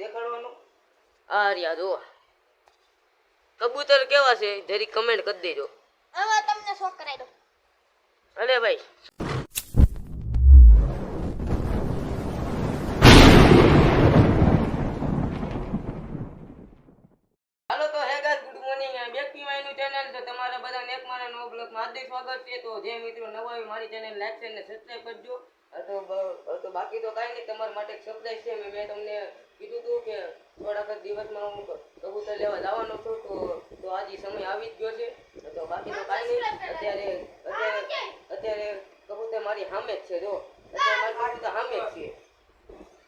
દેખાડવાનો? આ રહ્યા જો કબૂતર કેવા છે જરી કમેન્ટ કરી દેજો. હવે તમને શોખ કરાવી દો? અરે ભાઈ. હાલો તો hey guys good morning back to my channel તો તમારા બધા નેક મારા નવો બ્લોગમાં હાર્દિક સ્વાગત છે. તો જે મિત્રો નવા હોય મારી ચેનલ લાઈક શેર અને સબસ્ક્રાઇબ કરજો. તો બાકી તો કાંઈ નહીં, તમારા માટે સરપ્રાઈઝ છે. મેં તમને કીધું હતું કે થોડાક દિવસમાં હું કબૂતર લેવા જવાનો છું, તો તો આજે સમય આવી જ ગયો છે. તો બાકી તો કાંઈ નહીં. અત્યારે અત્યારે અત્યારે કબૂતર મારી સામે જ છે, જો. અત્યારે મારી કબૂતર સામે જ છે.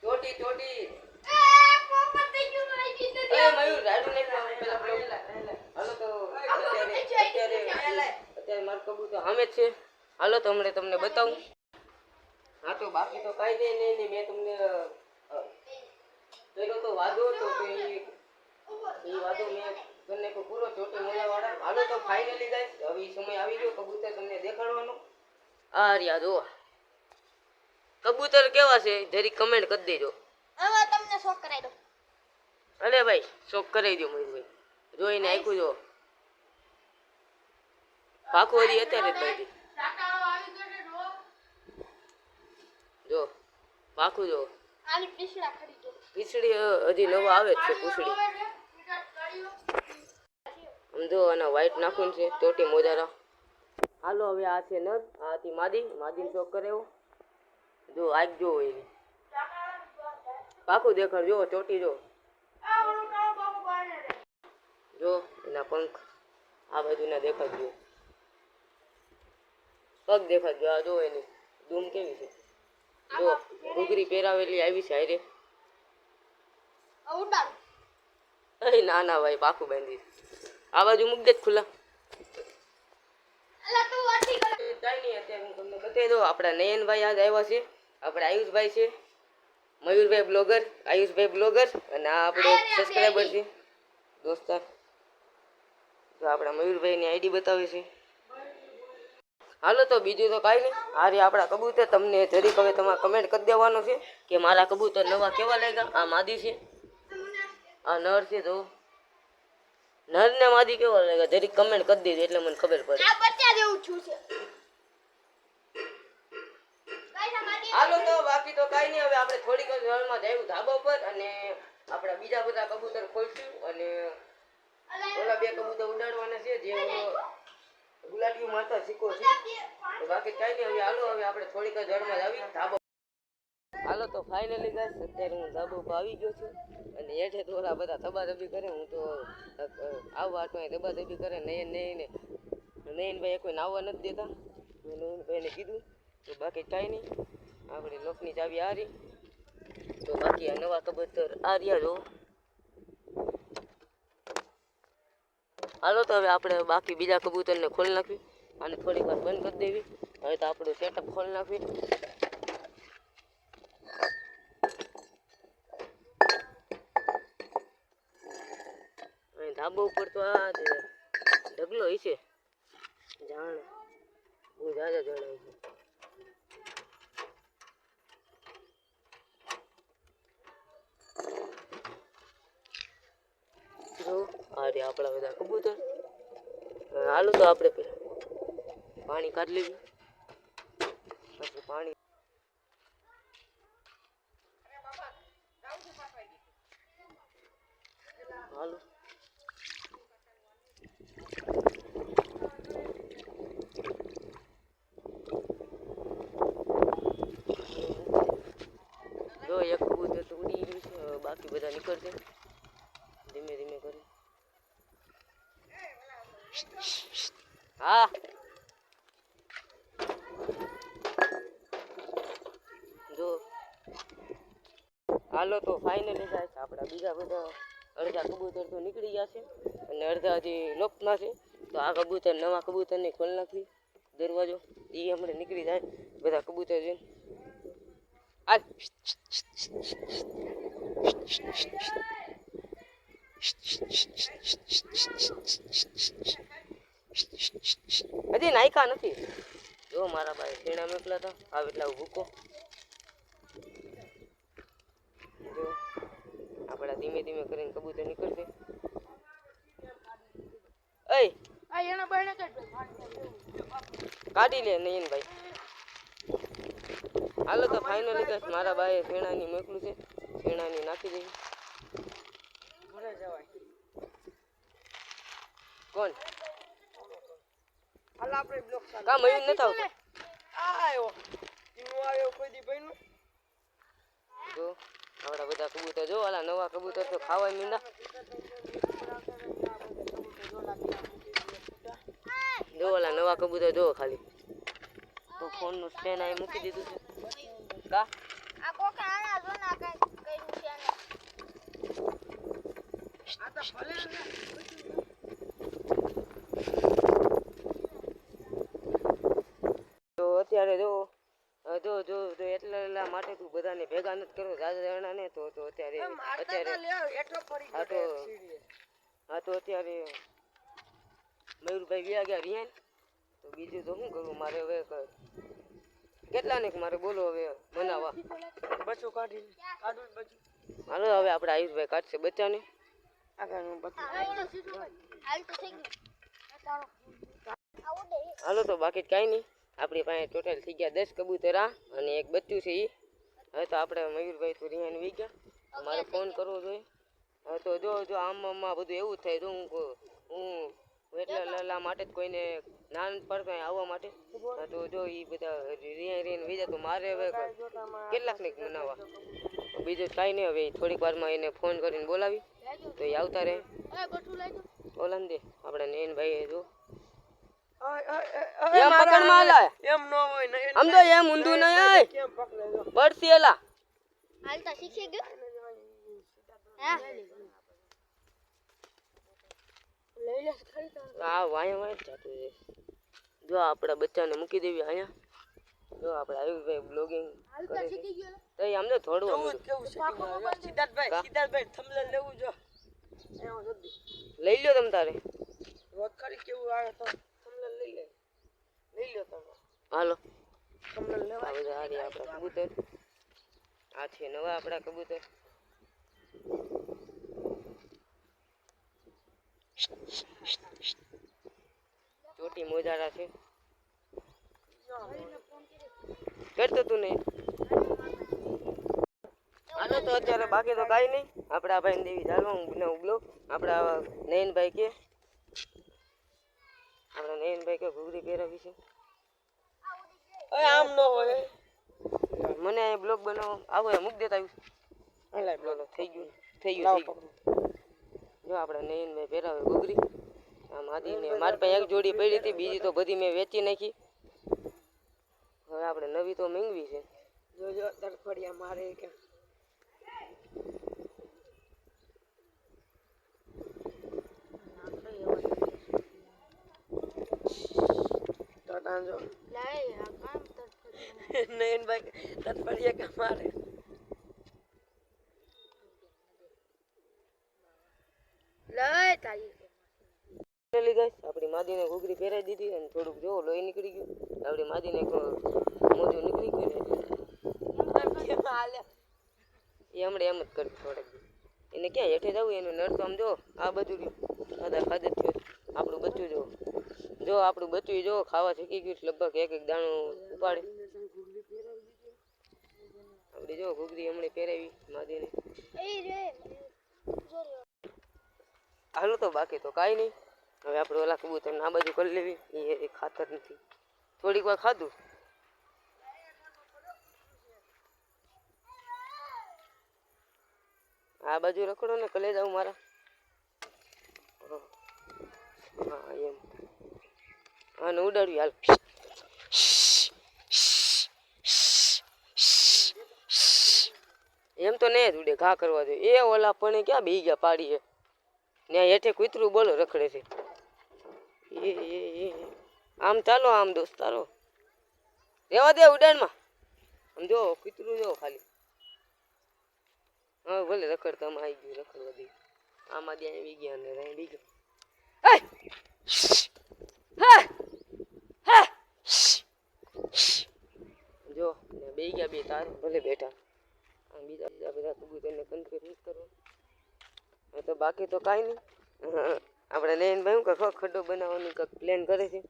ચોટી ચોટી. મયુર. હાલો તો, અત્યારે અત્યારે અત્યારે મારું કબૂતર સામે જ છે. હાલો તો હમણાં તમને બતાવું. હા તો બાકી તો કાંઈ નહીં નહીં નહીં મેં તમને પેલો તો વાદો હતો તો એ એ વાદો મેં તમને કોઈ પૂરો ચોટી મોજાવાળા હાલો તો ફાઇનલી ગાઈસ હવે સમય આવી ગયો કબૂતર તમને દેખાડવાનો. આ રહ્યા જો કબૂતર કેવા છે જરી કમેન્ટ કરી દેજો. હવે તમને શોખ કરાવી દો અરે ભાઈ શોખ કરાવી દો મયુરભાઈ જોઈને આખું જો. પાકું હજી અત્યારે જ બાંધી જો પાકું જો. પીસડા હજી નવા આવે છે પૂછડી. આમ જો આના વ્હાઈટ નાખું છે ચોટી મોજારા હાલો હવે આ છે નર આ હતી માદી. માદીને શોખ કરાવ્યો. જો આગ જો એની. પાકું દેખાડ જો ચોટી જો. જો એના પંખ. આ બાજુના દેખાડજો પગ દેખાડજો આ જો એની. ધૂમ કેવી છે? જો ઘૂઘરી પહેરાવેલી આવી છે હારે. અહીં ના ના ભાઈ પાકું બાંધી આ બાજુ મૂક દે જ ખુલ્લા. બતાવી આપણા નયનભાઈ આજ આવ્યા છે. આપણા આયુષભાઈ છે. મયુરભાઈ બ્લોગર આયુષભાઈ બ્લોગર અને આ આપણો સબસ્ક્રાઈબર છે. દોસ્તાર. તો આપણા મયુરભાઈની આઈડી બતાવે છે. હાલો તો બીજું તો કાંઈ નહીં. આ રે આપણા કબૂતર. તમને જરીક હવે તમારે કમેન્ટ કરી દેવાનો છે કે મારા કબૂતર નવા કેવા લાગ્યા? આ માદી છે. આ નર છે તો. નર ને માદી કેવા લાગ્યા? જરીક કમેન્ટ કરી દીધી એટલે મને ખબર પડે. હાલો તો બાકી તો કાંઈ નહીં. હવે આપણે થોડીક જ વારમાં જઈશું ધાબા પર અને આપણા બીજા બધા કબૂતર ખોલશું અને ઓલા બે કબૂતર ઉડાડવાના છે. જે ગુલાટીયું માતા શીખો છે. બાકી કઈ નહીં, હવે હાલો, હવે આપણે થોડીક જ વારમાં જ આવી ધાબો. હાલો, તો ફાઇનલી ગાઈસ અત્યારે હું ધાબો ભાવી ગયો છું. અને હેઠે ઓલા બધા ધબાધબી કરે, હું તો આવવા તો ધબાધબી કરે, નયન નહીં નયનભાઈ કોઈ નાવવા નથી દેતા. મેં નયનભાઈને કીધું. તો બાકી કાંઈ નહીં, આપણે લોકની ચાવી રહી તો બાકી આ નવા કબૂતર આ રહ્યા જો. હાલો તો હવે આપણે બાકી બીજા કબૂતરને ખોલી નાખવી અને થોડીક વાર બંધ કરી દેવી. હવે તો આપણું સેટઅપ ખોલી નાખવી. ધાબા ઉપર તો આ ઢગલો હશે. જાણ. બહુ જાજા જણાય છે જો આપણા બધા. કબૂતર? હાલો તો આપણે પેલા પાણી કાઢી લેવી પછી પાણી હાલો જો એક કબૂતર તો ઉડી ગયું છે હવે બાકી બધા નીકળશે ધીમે ધીમે કરી હા જો હાલો તો ફાઇનલી થાય આપણા બીજા બધા અડધા કબૂતર તો નીકળી ગયા છે અને અડધા હજી લોપમાં છે. તો આ કબૂતર, નવા કબૂતરની ખોલ નાખવી. દરવાજો એ હમણાં નીકળી જાય. બધા કબૂતર છે. આ હજી નાયકા નથી. જો મારા ભાઈ ટેણા મોકલા હતા આવે એટલા ભૂકો જો આપણા ધીમે ધીમે કરીને કબૂતર નીકળશે. કાઢ લે નયન ભાઈ. હાલો તો ફાઇનલી કઈ મારા બાએ શેણાની મોકલું છે. શેણાની નાખી દઈ કોણ? હાલ આપણે બ્લોક ચાલુ કા મયુર નથી આવતો. આ આવ્યો. કોઈ દી બન્યું જો. આપણા બધા કબૂતર જો આલા નવા કબૂતર તો ખાવા મીંડા. જો આલા નવા કબૂતર જો ખાલી. તો ફોનનું સ્ટેન્ડ અહીં મૂકી દીધું છે. કા? આ કોકા આના જો ના કઈ કર્યું છે આ તો ભલે તો અત્યારે જો જો જો તો એટલા એટલા માટે તું બધાને ભેગા નથી કરો રાજા જણા ને તો તો અત્યારે અત્યારે ગયો તો- હા તો અત્યારે મયુરભાઈ વ્યા ગયા રિયાન તો બીજું તો શું કરું મારે હવે કેટલા ને મારે બોલો હવે બનાવવા બચો કાઢી હાલો હવે આપણે આયુષભાઈ કાઢશે બચ્ચાને. હાલો તો બાકી કાંઈ નહીં. આપણી પાસે ટોટલ થઈ ગયા દસ કબૂતરા અને એક બચ્ચું છે એ હવે તો આપણે મયુરભાઈ તો રિયાન વી ગયા. મારે ફોન કરવો જોઈએ. હવે તો જો જો આમ આમમાં બધું એવું થાય તો હું હું એટલા લલા માટે જ કોઈને નાન પડતો આવવા માટે. તો જો એ બધા રિયાન રિયાન વીજા તો મારે હવે કેટલાક ને મનાવવા. બીજું કાંઈ નહીં, હવે થોડીક વારમાં એને ફોન કરીને બોલાવી. તો એ આવતા રહે. ઓલાને દે, આપણે નયનભાઈ જો. એમ મારા પકડમાં આલા એમ ન હોય ને આમ તો એમ ઊંધું નહીં આય કેમ પકડે જો બળતી એલા હાલ તો શીખી ગયો. હા. લઈ લે ખરી તો. આ વાયા વાયા જ જાતું છે જો આપણા બચ્ચાને મૂકી દેવી અહીંયા જો આપણે આયુષભાઈ બ્લોગિંગ હાલ તો શીખી ગયો. તો એ આમને થોડું કેવું કેવું છે સિદ્ધાર્થભાઈ સિદ્ધાર્થભાઈ થંબનેલ લેવું જો એમ જલ્દી લઈ લ્યો તમ તારે વખારી કેવું આવે તો થંબનેલ લઈ લે લઈ લ્યો તમે. હાલો. લેવા બધા આપણા કબૂતર. આ છે નવા આપણા કબૂતર. ચોટી મોજારા છે. કરતો તું નહીં હાલો તો અત્યારે બાકી તો કાંઈ નહીં. આપણા ભાઈ દેવી ચાલવા હું બનાવું બ્લોગ આપણા નયનભાઈ કે. આપણા નયનભાઈ કે ઘૂઘરી પહેરાવી છે. ઓય આમ ન હોય. મને અહીં બ્લોગ બનાવો. આવો એ મૂક દેતા આવ્યું હલાય બોલો થઈ ગયું. થઈ ગયું જો આપણે નયનભાઈ પહેરાવે ઘૂઘરી. આમ આદિને મારી પાસે એક જોડી પડી હતી બીજી તો બધી મેં વેચી નાખી. હવે આપણે નવી તો માંગવી છે. જોજો તરફડિયા મારે કે તો ડાંજો લાય આ કામ તો કરી. નયનભાઈ તરફડિયા કે મારે લઈ તારી. ફાઇનલી ગાઈસ આપણી માદીને ઘૂઘરી પહેરાવી દીધી અને થોડુંક જો લોહી નીકળી ગયું આપણી માદીને એક મોજું નીકળી ગયું ને હાલ્યા એ હમણાં એમ જ કરતી થોડાક દી. એને ક્યાં હેઠે જવું એનું નળ તો આમ જો આ બધું રહ્યું ખાધા ખાધે જ થયું આપણું બચ્ચું જો જો આપણું બચ્યું જો ખાવા શીખી ગયું લગભગ એક એક દાણો ઉપાડે. આપણે જો ઘૂઘરી હમણાં પહેરાવી માદીને. હાલો તો બાકી તો કાંઈ નહીં. હવે આપણે ઓલા કબૂતર આ બાજુ કરી લેવી. એ ખાતર નથી. થોડીક વાર ખાધું? આ બાજુ રખડો ને કલે જાઉં મારા હા, એમ. હા ને ઉડાડ્યું હાલ. એમ તો નહીં જ ઉડે, ઘા કરવા દે. એ ઓલા પણ ક્યાં બી ગયા પાડીએ ત્યાં હેઠે કૂતરું બોલો રખડે છે. એ એ. આમ ચાલો આમ દોસ્તારો રેવા દે ઉડાનમાં આમ જો, કૂતરું જો ખાલી. હા ભલે રખડતામાં આવી ગયું, રખડવા દે. આમાં દે આવી ગયા ને રહી બી ગયો! જો બે ગયા બે તાર, ભલે બેઠા. બીજા બીજા બધા કબૂતરને કંટ્રોલ નથી હવે તો બાકી તો કાંઈ નહીં. આપણે નયનભાઈ શું કહો? ખડ્ડો બનાવવાનું કંઈક પ્લાન કરે છે.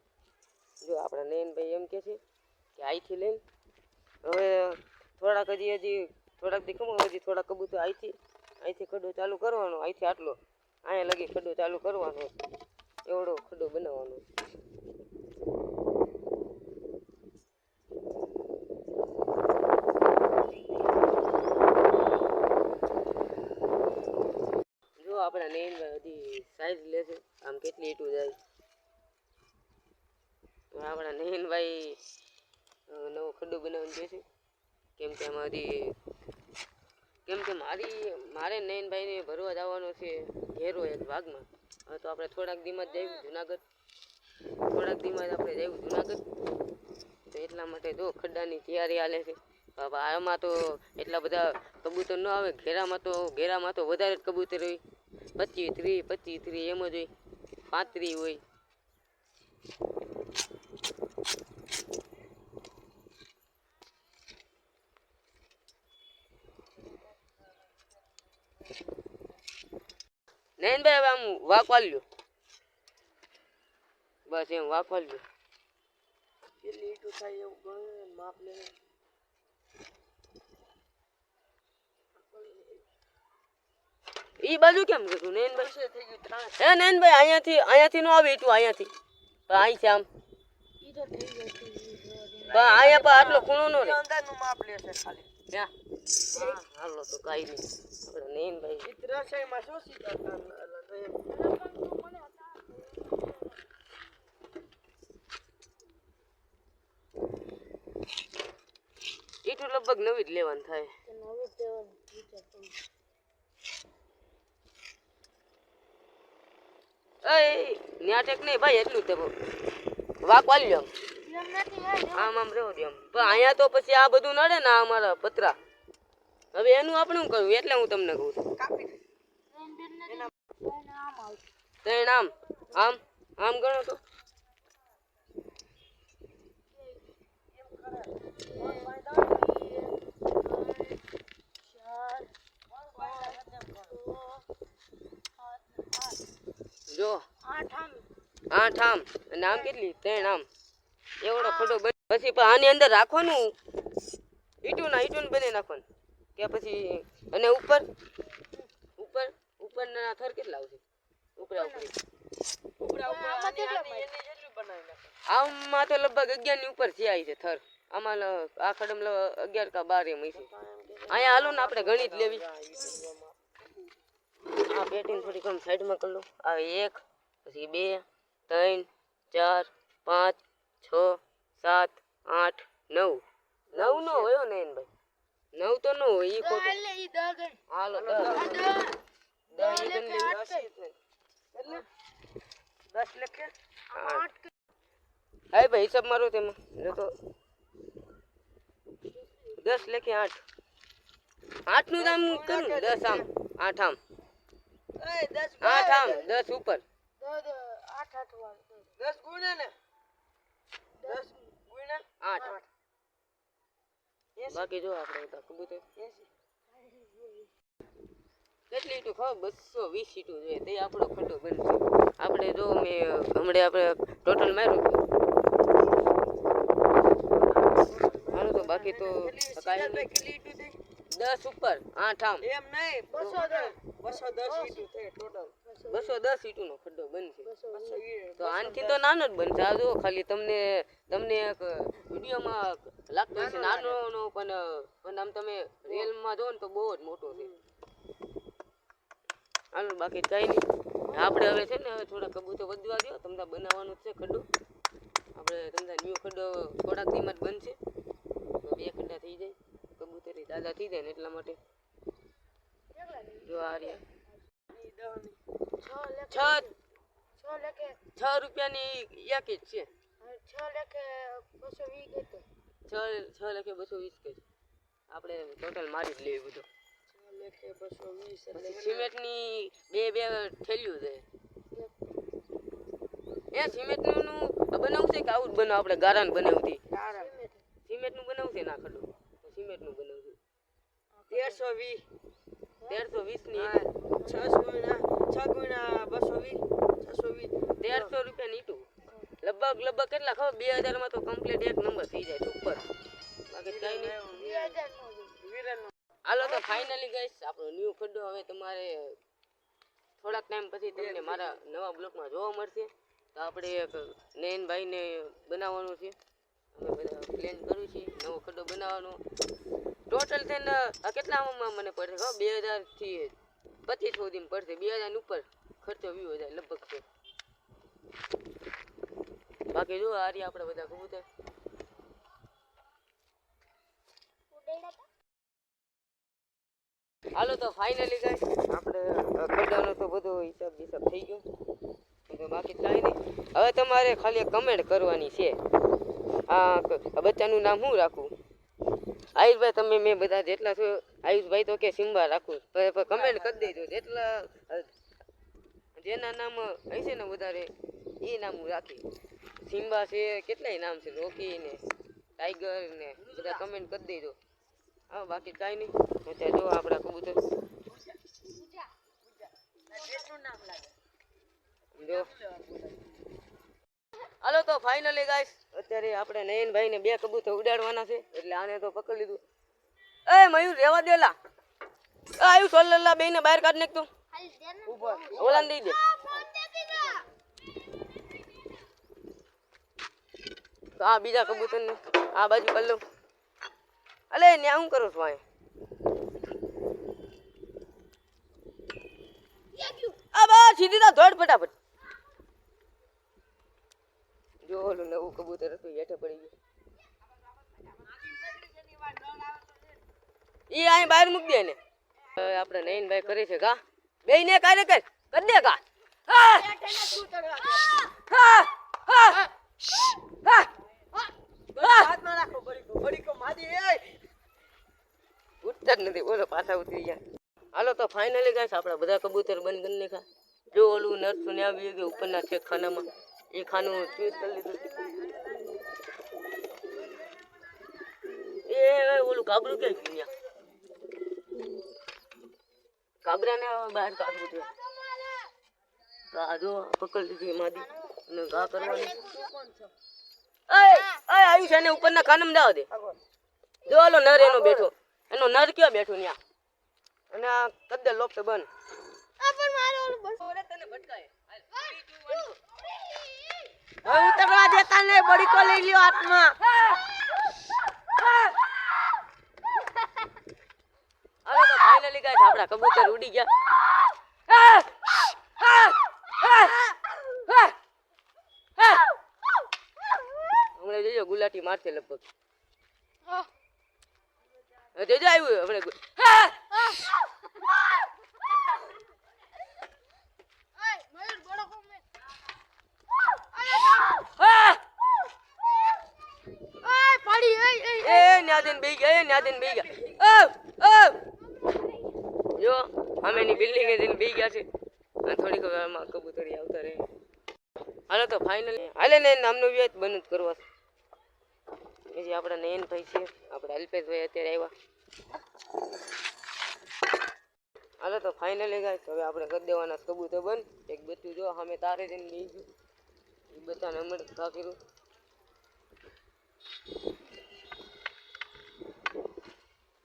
જો, આપણા નયનભાઈ એમ કહે છે કે અહીંથી લઈને હવે થોડાક હજી હજી થોડાક દી ખબર, હજી થોડાક કબૂતર અહીંથી અહીંથી ખડ્ડો ચાલુ કરવાનો અહીંથી આટલો. અહીંયા લગી ખડ્ડો ચાલુ કરવાનો. એવડો ખડો બનાવવાનો જો આપણા નયનભાઈ હજી સાઈઝ લે છે, આમ કેટલી ઈટું જાય. આપણા નયનભાઈ નવો ખડો બનાવવાનું છે. કેમ કે આમાં હજી, કેમ કે મારી, મારે નયનભાઈને ભરવા જવાનો છે, ઘેરો એક ભાગમાં. હવે તો આપણે થોડાક દીમાં જઈશું જુનાગઢ. થોડાક દીમાં આપણે જઈશું જુનાગઢ. તો એટલા માટે જો ખડ્ડાની તૈયારી હાલે છે. બાબા આમાં તો એટલા બધા કબૂતર ન આવે, ઘેરામાં તો ઘેરામાં તો વધારે જ કબૂતર હોય. પચીસ ત્રીસ પચીસ ત્રીસ એમ જ હોય. પાંત્રીસ હોય. નહીં ભાઈ હવે આમ વાંકવા લ્યો બસ એમ વાંકવા લ્યો કેટલી ઈટું થાય એવું ગણે માપ લે. ઈ બાજુ કેમ કીધું નયનભાઈ થઈ ગયું ત્રણ. હે નયનભાઈ અહીંયાથી અહીંયાથી નો આવે ઈટું અહીંયાથી. પણ અહીં છે આમ. પણ અહીંયા પણ આટલો ખૂણો નો રે. અંદાજનું માપ લે છે ખાલી. ક્યાં? હાલો તો કાંઈ નહીં આપણે નહીં ભાઈ એમાં શું ઈટું લગભગ નવી જ લેવાનું થાય નવી જ દેવાનું વિચાર કરું. એ ન્યા નહીં ભાઈ એટલું તે વાક વાલ્યો આમ. આમ રહ્યો પણ અહીંયા તો પછી આ બધું નડે ને અમારા પતરા હવે એનું આપણે શું કરવું? એટલે હું તમને કહું છું. ત્રણ આમ. આમ? આમ ગણો તો. જો. આઠ આમ. આઠ આમ અને આમ કેટલી? ત્રણ આમ. એવડો ખોટો પછી આની અંદર રાખવાનું? ઈટું ના ઈટું બની નાખવાનું. કે પછી અને ઉપર ઉપર ઉપરના થર કેટલા આવશે? ઉપરા ઉપરા. આમાં તો લગભગ અગિયારની ઉપર છે આવી છે થર. આમાં આ ખડમ અગિયાર કા બાર એમ છે અહીંયા હાલો ને આપણે ગણી જ લેવી. આ પેટીને થોડીક આમ સાઈડમાં કરી લો આ એક પછી બે ત્રણ ચાર પાંચ છ સાત આઠ નવ. નવ તો ન હોય ઈ ખોટું એટલે ઈ દહ ગણ. હાલો દસ આ દહ. દસ ઈ ગણી લેવી. એટલે દસ લખે આઠ હાય ભાઈ હિસાબ મારો તેમાં જો તો દસ લેખે આઠ આઠનું દામ કરું ને દસ આમ આઠ આમ એ દસ આઠ આમ દસ ઉપર દહ દહ, આઠ આઠ વાર દહ. દસ ગુણે ને દસ ગુણે આઠ બાકી જો આપણે બધા કબૂતર. કેટલી ઈટું ખબર બસો વીસ ઈટું જોઈએ. તે આપણો ખોટો બનશે આપણે જો મેં હમણાં આપણે ટોટલ માર્યું મારું તો બાકી તો દસ ઉપર. આઠ આમ. એમ નહીં બસો દસ. બસો દસ ઈટું થઈ ટોટલ બસો દસ ઈટું નો ખડ્ડો બનશે તો આનથી તો નાનો જ બનશે. આ જો ખાલી તમને તમને એક વિડીયોમાં લાગતો છે. નાનો પણ પણ આમ તમે રિયલમાં જો ને તો બહુ જ મોટો છે. હાલો બાકી કઈ નહીં. આપણે હવે છે ને હવે થોડા કબૂતર વધવા દો તમને બનાવવાનું છે ખડો. આપણે તમને ન્યૂ ખડો થોડાક દીમાં જ બનશે બે ખડા થઈ જાય. કબૂતર દાદા થઈ જાય ને એટલા માટે. જો આ રહ્યા. છ છ રૂપિયાની એક જ છે. છ લેખે બસો વીસ. છ છ લખે બસો વીસ કે આપણે ટોટલ મારી જ લેવી બધું. સિમેન્ટની બે બે થેલીઓ છે. એ સિમેન્ટનું બનાવશે કે આવું બનાવ આપણે ગારાન બનાવતી? સિમેન્ટનું બનાવશે ના ખડું. સિમેન્ટનું બનાવશે. તેરસો વીસ. તેરસો વીસની છ ગુણા છ ગુણા બસો વીસ. છસો વીસ. તેરસો રૂપિયા નીટું લગભગ લગભગ કેટલા ખબર? બે હજારમાં તો કમ્પ્લીટ એક નંબર થઈ જાય. હાલો તો ફાઇનલી ગઈશ આપણો ન્યૂ ખડ્ડો હવે તમારે થોડાક ટાઈમ પછી તમને મારા નવા બ્લોકમાં જોવા મળશે. તો આપણે એક નયનભાઈને બનાવવાનું છે. અમે બધા પ્લાન કર્યું છે નવો ખડ્ડો બનાવવાનો. ટોટલ થઈને કેટલામાં મને પડશે ખબર? બે હજારથી પચીસ સુધીમાં પડશે. બે હજારની ઉપર ખર્ચો વીસ હજાર લગભગ છે. બાકી જો આ આપણે બધા કબૂતર ઉડાડ્યા તા? હાલો તો ફાઇનલી ગાઈસ આપણે ખડ્ડાનો તો બધો હિસાબ હિસાબ થઈ ગયો. બાકી કાંઈ નહીં. હવે તમારે ખાલી કમેન્ટ કરવાની છે. આ બચ્ચાનું નામ શું રાખું આયુષભાઈ, તમે મેં બધા જેટલા છો, આયુષભાઈ તો કે સિમ્બા રાખું. કમેન્ટ કરી દેજો. જેટલા, જેના નામ હશે ને વધારે, એ નામ હું રાખી. સિમ્બા છે, કેટલાય નામ છે, રોકી ને, ટાઈગર ને, બધા કમેન્ટ કરી દેજો. હા બાકી કાંઈ નહીં. અત્યારે જો આપણા કબૂતર. જો. હાલો તો ફાઇનલી ગાઈસ અત્યારે આપણે નયનભાઈ ને બે કબૂતર ઉડાડવાના છે. એટલે આને તો પકડી લીધું. એ મયુર રેવા દેલા આયુ સોલલા બેને બહાર કાઢ નાખ તું. ઉપર ઓલાન દઈ દે. તો આ બીજા કબૂતર ને આ બાજુ પલ્લવ અલે ન્યા હું કરો છું આ બસ સીધી તો ફટાફટ જો, ઓલું નવું કબૂતર હતું હેઠે પડી ગયું ઈ અહીં બહાર મૂકી દે ને આપણે નયનભાઈ કરે છે કા બે ને કાર્ય કર કર કા હા! હા! હા! હા! રાખો એ! ઉઠતા જ નથી બોલો પાછા ઉતરી ગયા. હાલો તો ફાઇનલી ગાઈસ આપણા બધા કબૂતર બંધ કરી નાખા જો ઓલું નર્સ ને આવી ગયું ઉપરના છે ખાનામાં એ ખાનું ચૂઝ કરી લીધું. એ ઓલું કાબરું ક્યાં ગયું કાબરાને બહાર કાઢવું છે. તો આ જો પકડી લીધી માદી. અને ઘા કરવાની. અય એને છે ને ઉપરના કાનમ જાવ દે. જો ઓલો નર એનો બેઠો. એનો નર ક્યાં બેઠો ન્યા? અને આ કદ્દર લોપ ઉતરવા દેતા ને લઈ લ્યો હાથમાં. હવે તો ફાઇનલી ગાઈસ આપણા કબૂતર ઉડી ગયા. એ મારશે લગભગ. ગયા છે. અને થોડીક કબૂતરી આવતા રહે. હાલો તો ફાઇનલી હાલે ને નામનો વ્યાજ બંધ કરવા પછી આપણા નયનભાઈ છે આપણા અલ્પેશભાઈ અત્યારે આવ્યા. હાલો તો ફાઇનલી ગાય હવે આપણે કરી દેવાના કબૂતર બંધ. એક બચ્ચું જો અમે તારે જઈને બેસી ગયું. એ બચ્ચાને અમે ઘા કર્યું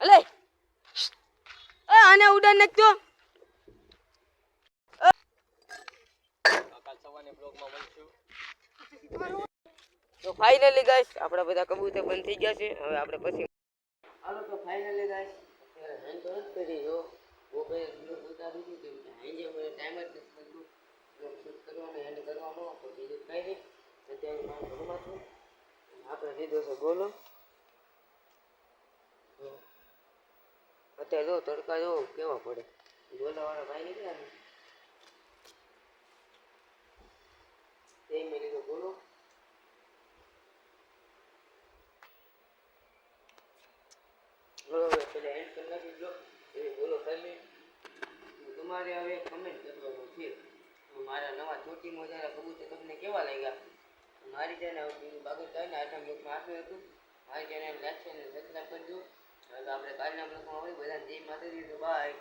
અલે આને ઉડાન નાખજો તો ફાઇનલી ગાઈસ આપણા બધા કબૂતર બંધ થઈ ગયા છે. હવે આપણે પછી હાલો તો ફાઇનલી ગાઈસ ત્યારે હેન્ડ તો નથી કરી જો બહુ પહેલા બ્લોગ ઉતારી દીધું કેમ કે હેન્ડ મને ટાઈમ જ નથી મળતો બ્લોગ શૂટ કરવાનો હેન્ડ કરવાનો તો બીજું કંઈ નહીં. અત્યારે હું ઘરમાં છું. આપણે લીધો છે બોલો અત્યારે જો તડકા જો કેવા પડે. ગોલાવાળા ભાઈ નીકળ્યા ને તે મેં લીધો ગોલો. બરોબર પેલા એન્ડ કરી નાખી દો એ બોલો ખાલી તમારે હવે કમેન્ટ કરવાનું છે મારા નવા ચોટી મોજાના કબૂતર તમને કેવા લાગ્યા મારી ચેનલ બાગત થાય ને આઠમ બ્લોકમાં આપ્યું હતું મારી ચેનલ લાઈક છે સબસ્ક્રાઈબ કરજો હવે આપણે કાલના બ્લોકમાં હોય બધાને જય માતાજી તો બાય